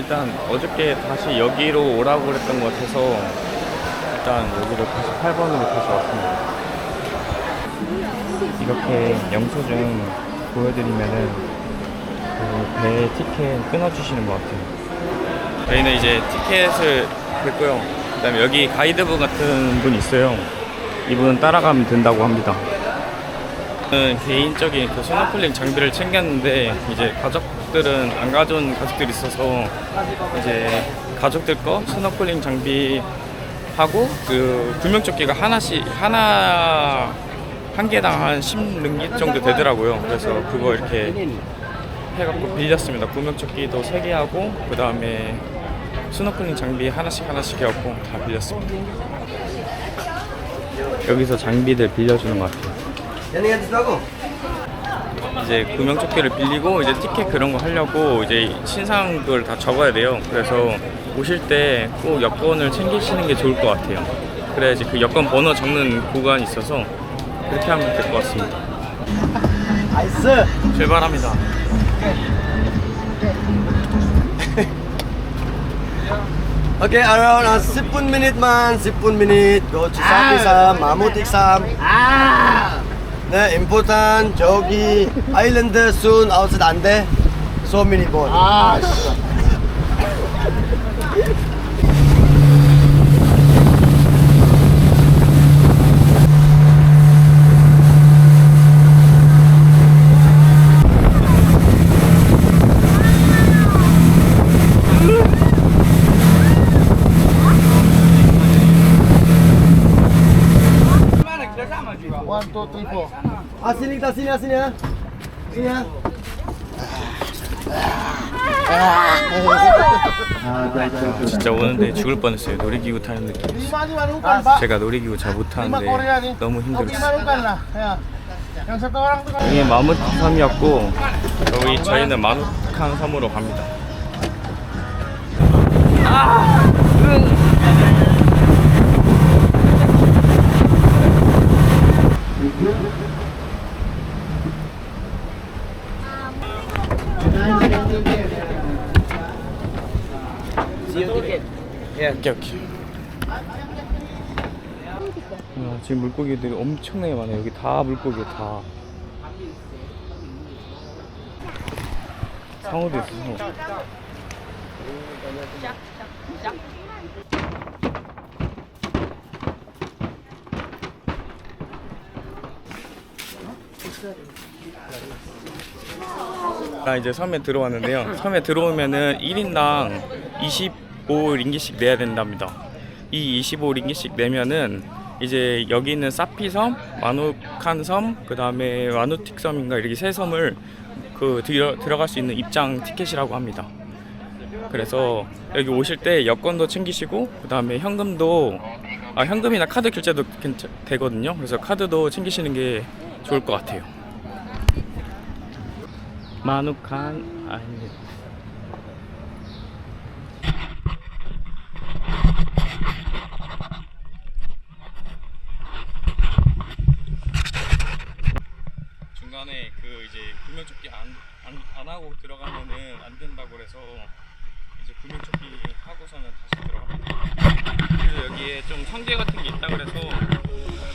일단 어저께 다시 여기로 오라고 그랬던 것 같아서 일단 여기로 다시 8번으로 다시 왔습니다. 이렇게 영수증 보여드리면은 그 배 티켓 끊어주시는 것 같아요. 저희는 이제 티켓을 했고요. 그 다음에 여기 가이드분 같은 분 있어요. 이분은 따라가면 된다고 합니다. 저는 개인적인 그 스노클링 장비를 챙겼는데 이제 가족 들은 안 가져온 가족들이 있어서 이제 가족들 거 스노클링 장비 하고 그 구명조끼가 하나씩 하나 한 개당 한 10ringgit 정도 되더라고요. 그래서 그거 이렇게 해갖고 빌렸습니다. 구명조끼도 3개 하고 그 다음에 스노클링 장비 하나씩 하나씩 해갖고 다 빌렸습니다. 여기서 장비들 빌려주는 것 같아요. Dito ako. 이제 구명조끼를 빌리고 이제 티켓 그런 거 하려고 이제 신상들 다 적어야 돼요. 그래서 오실 때 꼭 여권을 챙기시는 게 좋을 것 같아요. 그래야지 그 여권 번호 적는 구간이 있어서 그렇게 하면 될 것 같습니다. Nice. 출발합니다. Okay, around uh, 10 minute man, 10 minute. Go to Sam, Mamut exam. 네, important. 저기 island soon outside 안 돼. Many boat. 아, One, sini sini, sini ya. Sini ya. 진짜 오는데 죽을 뻔했어요. 놀이기구 타는 느낌. 제가 놀이기구 잘 nih. 너무 힘들었어요. 이게 마무트 섬이었고 저희 저희는 마누칸 섬으로 갑니다. 예, 오케이 오케이. 아, 지금 물고기들이 엄청나게 많아요. 여기 다 물고기 다. 상어도 있어. 상어. 아 이제 섬에 들어왔는데요. 섬에 들어오면은 1인당 25링기씩 내야 된답니다. 이 25링기씩 내면은 이제 여기 있는 사피섬, 마누칸 섬, 그 다음에 와누틱 섬인가 이렇게 세 섬을 그 들어, 들어갈 수 있는 입장 티켓이라고 합니다. 그래서 여기 오실 때 여권도 챙기시고 그 다음에 현금도 아 현금이나 카드 결제도 괜찮, 되거든요. 그래서 카드도 챙기시는 게 좋을 것 같아요. 마누칸 아닙니 다. 중간에 그 이제 구명조끼 안, 안, 안 하고 들어가면은 안 된다고 그래서 이제 구명조끼 하고서는 다시 들어갑니다. 그래서 여기에 좀 상계 같은 게 있다 그래서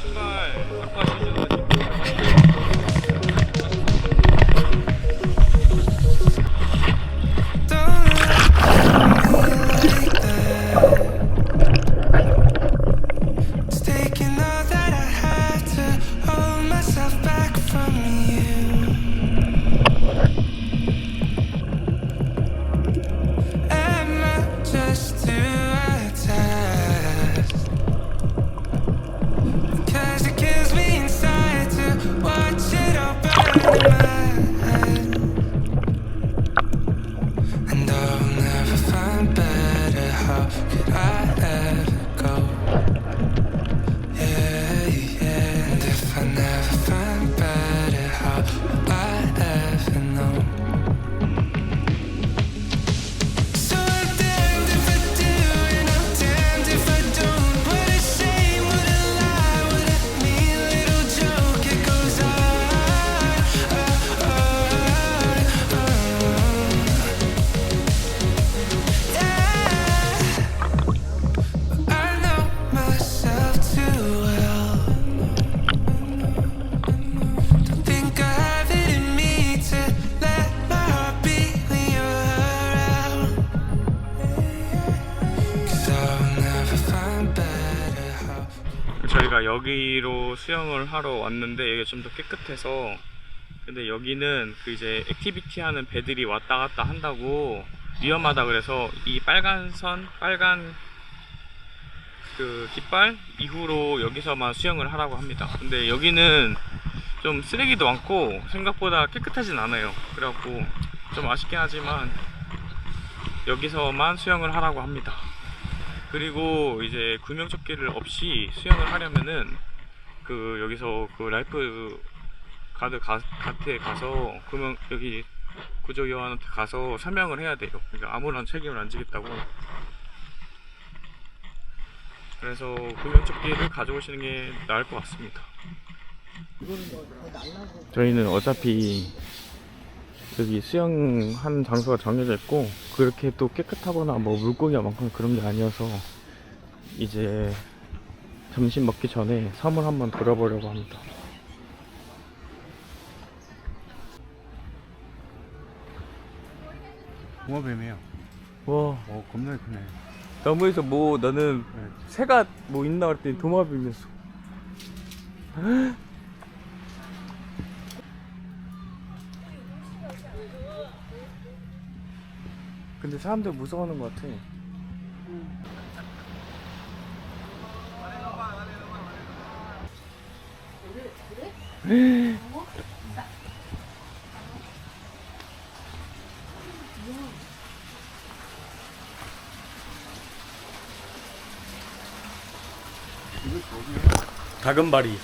신발 갖고 하시는 여기로 수영을 하러 왔는데 여기가 좀 더 깨끗해서 근데 여기는 그 이제 액티비티 하는 배들이 왔다 갔다 한다고 위험하다 그래서 이 빨간 선 빨간 그 깃발 이후로 여기서만 수영을 하라고 합니다. 근데 여기는 좀 쓰레기도 많고 생각보다 깨끗하진 않아요. 그래갖고 좀 아쉽긴 하지만 여기서만 수영을 하라고 합니다. 그리고 이제 구명조끼를 없이 수영을 하려면은 그 여기서 그 라이프 가드 가, 가트에 가서 구명 여기 구조 요원한테 가서 설명을 해야 돼요. 그러니까 아무런 책임을 안 지겠다고. 그래서 구명조끼를 가져오시는 게 나을 것 같습니다. 저희는 어차피 여기 수영하는 장소가 정해져 있고 그렇게 또 깨끗하거나 뭐 물고기가 많거나 그런 게 아니어서 이제 점심 먹기 전에 섬을 한번 돌아보려고 합니다. 붕어뱀이에요. 와 어, 겁나 크네. 나무에서 뭐 나는 새가 뭐 있나 그랬더니 도마뱀이었어. 근데 사람들 무서워하는 것 같아. 다금바리.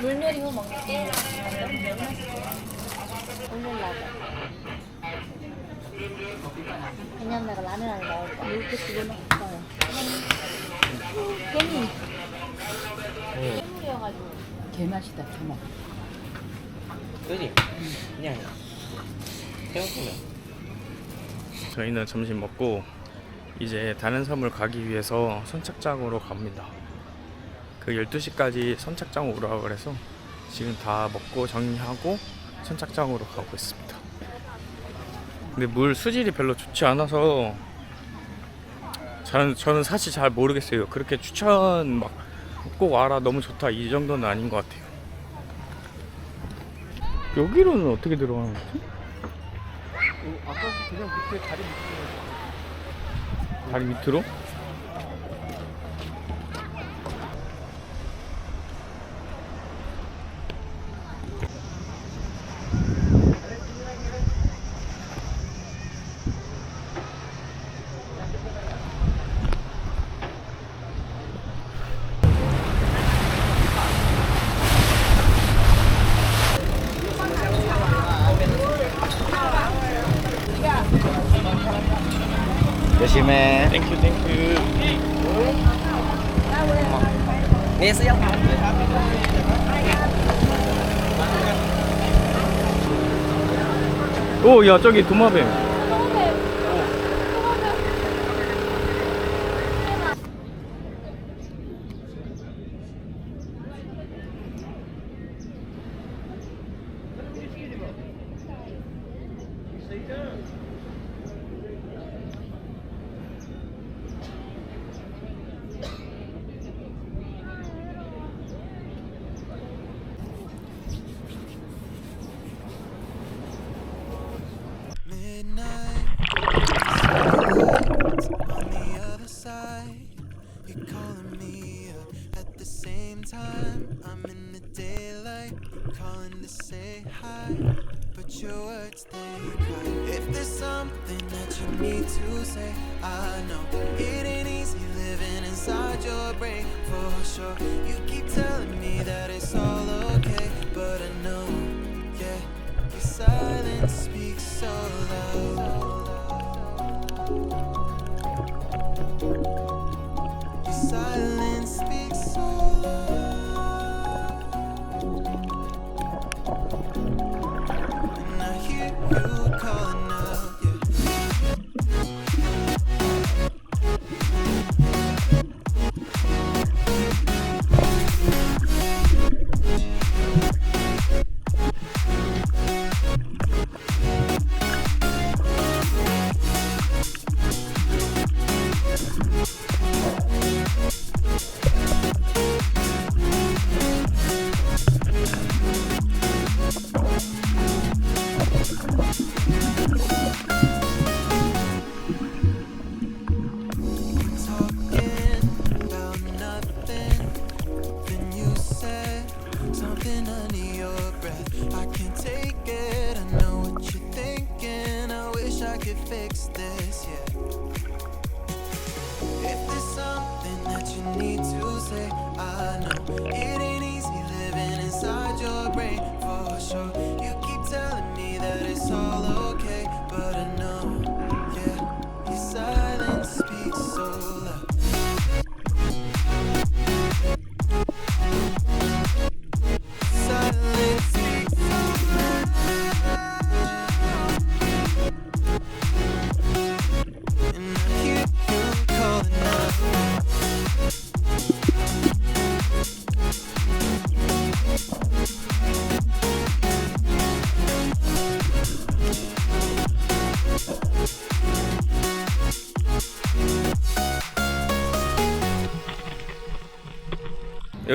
물 내리고 먹는 게 너무 맛있어요. 올려려 고. 그냥 내가 라면 안에 넣을 거야. 이렇게 집어 넣었어요. 깻잎. 깻잎이어가지고. 개맛이다 개맛 저희는 점심 먹고 이제 다른 섬을 가기 위해서 선착장으로 갑니다. 그 12시까지 선착장 오라고 그래서 지금 다 먹고 정리하고 선착장으로 가고 있습니다. 근데 물 수질이 별로 좋지 않아서 저는, 저는 사실 잘 모르겠어요. 그렇게 추천 막 꼭 와라 너무 좋다 이 정도는 아닌 것 같아요. 여기로는 어떻게 들어가는 거지? 아까 그냥 밑에 다리 밑에. 다리 밑으로? 열심히. 땡큐 땡큐 오, 야, 저기 도마뱀.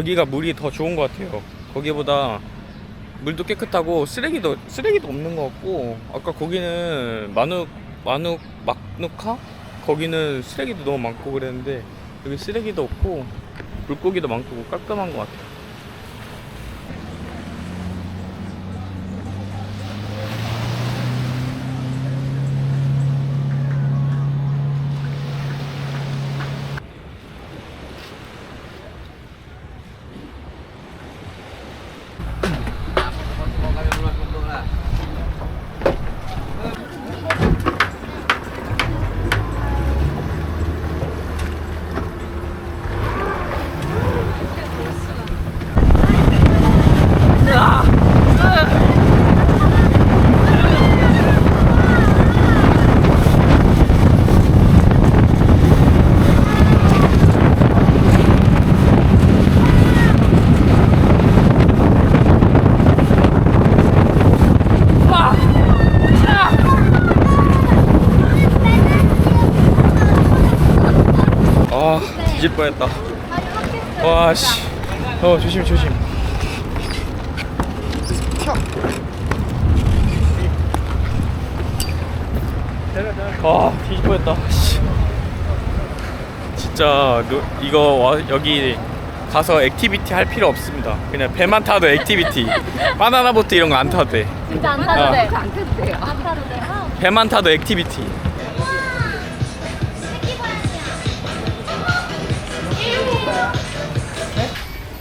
여기가 물이 더 좋은 것 같아요. 거기보다 물도 깨끗하고 쓰레기도 쓰레기도 없는 것 같고 아까 거기는 마누 마누 막누카 거기는 쓰레기도 너무 많고 그랬는데 여기 쓰레기도 없고 물고기도 많고 깔끔한 것 같아요. 아 뒤질 뻔했다. 와 씨. 어 조심 조심. 아 뒤질 뻔했다. 씨. 진짜 노, 이거 와, 여기 가서 액티비티 할 필요 없습니다. 그냥 배만 타도 액티비티. 바나나 보트 이런 거 안 타도 돼. 진짜 안 아. 타도 돼. 안 타도 돼요. 안 타도 돼. 아, 배만 타도 액티비티.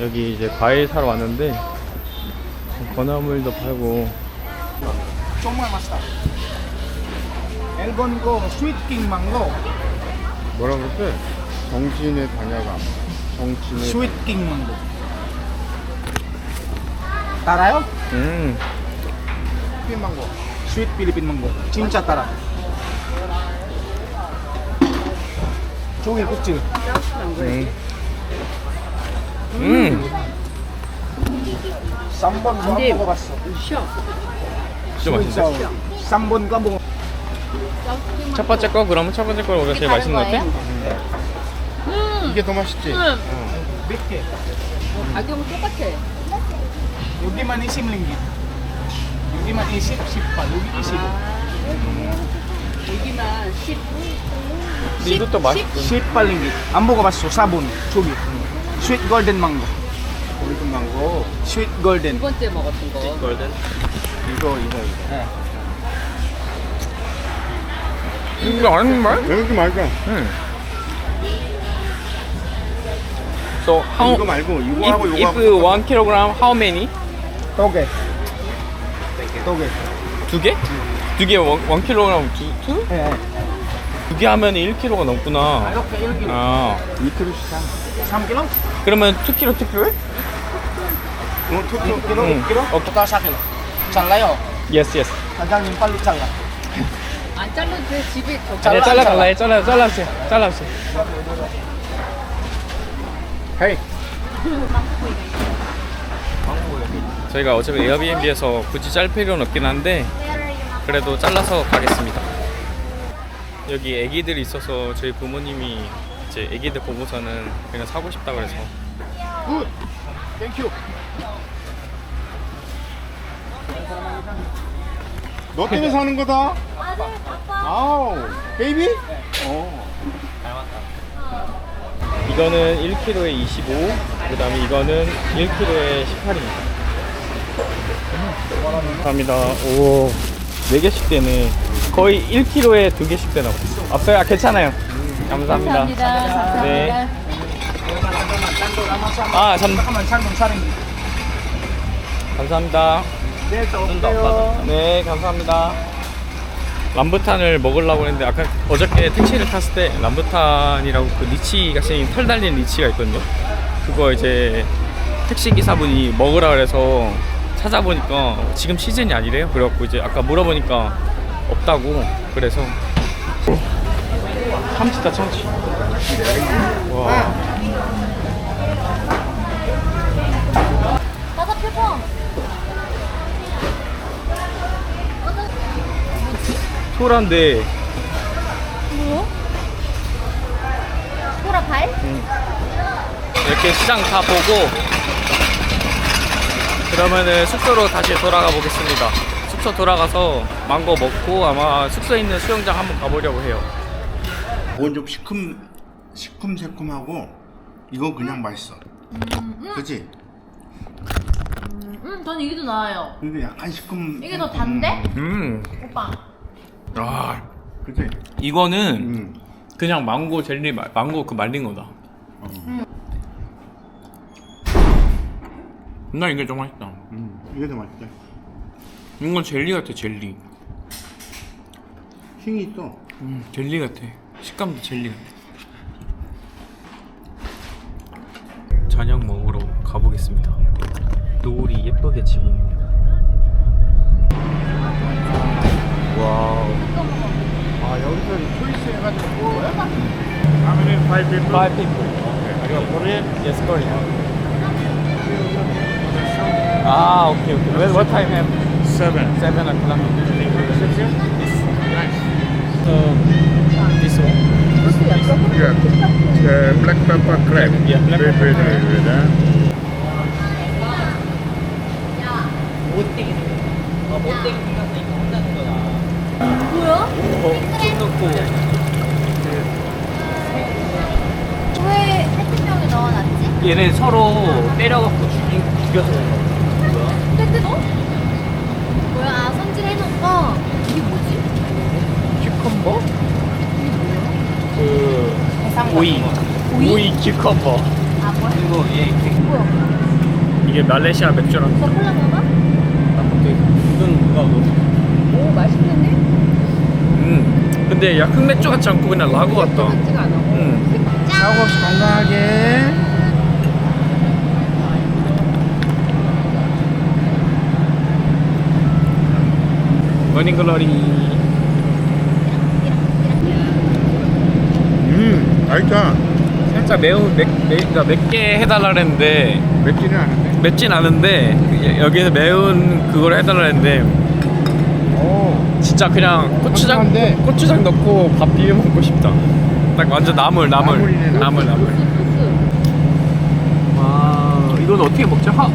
여기 이제 과일 사러 왔는데 건어물도 팔고 정말 맛있다. 거 스위트킹 망고. 뭐라 그랬대? 정신의 단야감. 정신의 스위트킹 망고. 달아요? 음피 망고. 스윗 필리핀 망고. 진짜 달아. 종이 꾹지. 음. 음. 3번 안 먹어봤어. 진짜 맛있어. 3번 까먹어. 첫 번째 거 그러면 첫 번째 거가 제일 맛있는 것 같아? 이게 더 맛있지? 몇 개? 가격은 똑같아. 여기만 20링기. 여기만 20, 18. 여기 20. 여기만 10. 근데 이것도 맛있고 18링기. 안 먹어봤어. 4번. 저기. 스윗 골든 망고. 골든 망고. 스윗 골든. 두 번째 먹었던 거. 골든 이거, 이거, 이거. 네. 이거 아닌 말? 왜 이렇게 맛있어? 음. So how 이거 말고, 이거 하고 if, 이거 if 하고. one kilogram how many? 두 개. 두 개. 두 개? 두 개, 원, 원 킬로그램 두, 투? 예. 예. 두개 하면 1kg가 넘구나. 이렇게 1kg. 아, 2kg 시장. 3kg? 그러면 2kg, 2kg? 어, 토토. 2kg? 응. 5kg? 오케이. 다 4kg. 잘라요. Yes, yes. 사장님 빨리 잘라. 안 잘라도 돼. 집에 저 잘라, 네, 잘라 잘라. 달라, 잘라, 잘라주세요. 잘라주세요. 헤이. 저희가 어차피 에어비앤비에서 굳이 짤 필요는 없긴 한데 그래도 잘라서 가겠습니다. 여기 애기들이 있어서 저희 부모님이 이제 애기들 보고서는 그냥 사고 싶다 그래서 굿! 땡큐. 너 때문에 사는 거다. 아들, 아빠. 아우, 베이비? 어. 이거는 1kg에 25, 그 다음에 이거는 1kg에 18입니다. 감사합니다. 오, 네 개씩 되네. 거의 1kg에 두 개씩 되나 봐. 없어요? 아, 괜찮아요. 감사합니다. 감사합니다. 네. 감사합니다. 아, 참, 잠깐만 잠깐 촬영. 감사합니다. 내일 또. 네, 감사합니다. 람부탄을 먹으려고 했는데 아까 어저께 택시를 탔을 때 람부탄이라고 그 리치가 생긴 털 달린 리치가 있거든요. 그거 이제 택시 기사분이 먹으라 그래서 찾아보니까 지금 시즌이 아니래요. 그래갖고 이제 아까 물어보니까 없다고 그래서 참치다 참치. 와. 가자 표범. 소란데 뭐야? 소라 발? 이렇게 시장 다 보고 그러면은 숙소로 다시 돌아가 보겠습니다. 숙소 돌아가서 망고 먹고 아마 숙소에 있는 수영장 한번 가보려고 해요. 이건 좀 시큼 시큼새큼하고 이건 그냥 맛있어. 그치? 음, 전 이게 더 나아요. 근데 약간 시큼. 이게 더 단데? 음, 오빠. 아 그치? 이거는 음. 그냥 망고 젤리 말- 망고 그 말린 거다. 나 이게 좀 맛있다. 음. 이게 더 맛있다. 이건 젤리 같아 젤리. 싱이 있어. 음, 젤리 같아. 식감도 젤리 같아. 저녁 먹으러 가보겠습니다. 노을이 예쁘게 지고 있네요. 와우. 아 여기서 초이스 해가지고. How many? Five people. Five people. You want Korean? Yes, Korean. Ah, okay, okay. Well, what time have? Seven. Seven o'clock. Nice. So, this one. Yeah. Uh, black pepper crab. Yeah, black wait, pepper wait, crab. wait, wait, huh? 뭐야? 어, 넣고. 왜 페트병에 넣어놨지? 얘네 서로 때려갖고 죽인, 죽여서 그런 거야. 뭐야? 아, 이게 뭐지? 큐컴버? 그 오이. 오이? 오이 큐컴버. 아, 뭐야? 그리고 얘 뭐야? 이게 말레이시아 맥주랑 너 콜라 먹어? 이건 누가 뭐? 오, 맛있는데? 음. 근데 야 흑맥주 같지 않고 그냥 라고 같다. 같지가 않아. 음. 사고 없이 건강하게. 머닝글러리. 음, 맛있다. 살짝 매운 맵, 매, 그러니까 맵게 해달라 그랬는데 맵지는 않은데. 맵진 않은데 여기서 매운 그걸 해달라 했는데 오. 진짜 그냥 고추장 한데 고추장 넣고 밥 비벼 먹고 싶다. 딱 완전 나물 나물 나물이네, 나물 나물. 와 이건 어떻게 먹지? 하.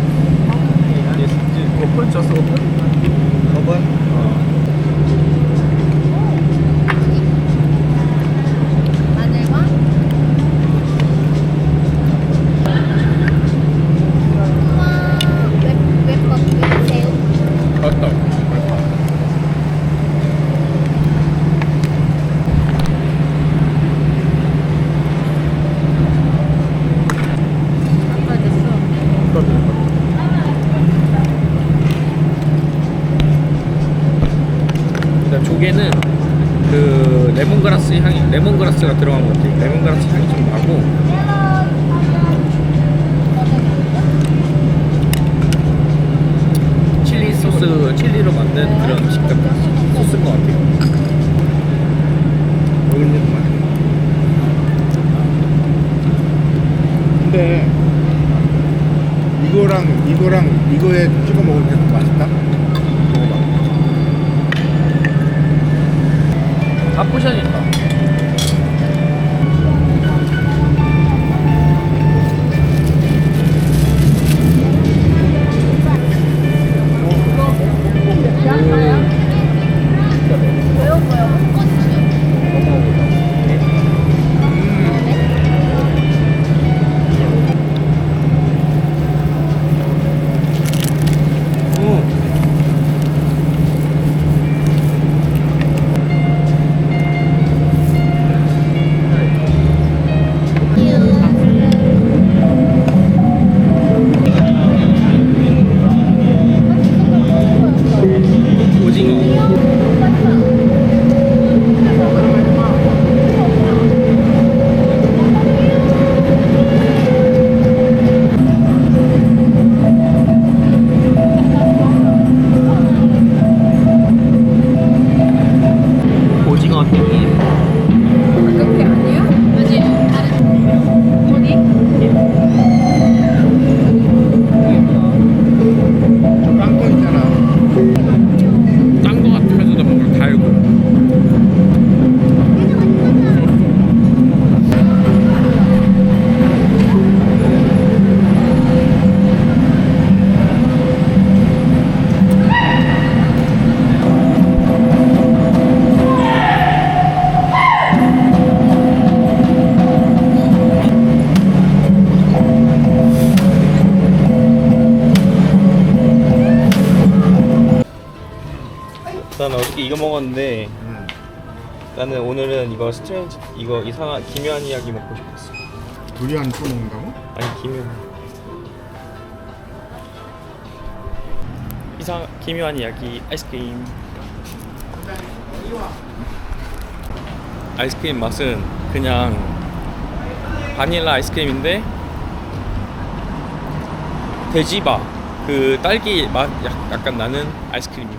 오픈 쪘어 오픈. 오픈. 마늘과 우와, 웹, 웹밥, 웹새우. 맞다. 안 빠졌어. 조개는 그 레몬그라스 향이 레몬그라스가 들어간 것 같아요. 레몬그라스 향이 좀 나고 소스 칠리로 만든 그런 식감 소스인 것 같아요. 근데 이거랑 이거랑 이거에 찍어 더 맛있다. 먹어봐. 다 포션이 있다. 이거 먹었는데 음. 나는 오늘은 이거 스트레인지 이거 이상한 기묘한 이야기 먹고 싶었어. 두리안 또 먹는다고? 아니 기묘. 이상 기묘한 이야기 아이스크림. 아이스크림 맛은 그냥 바닐라 아이스크림인데 돼지바 그 딸기 맛 약- 약간 나는 아이스크림이야.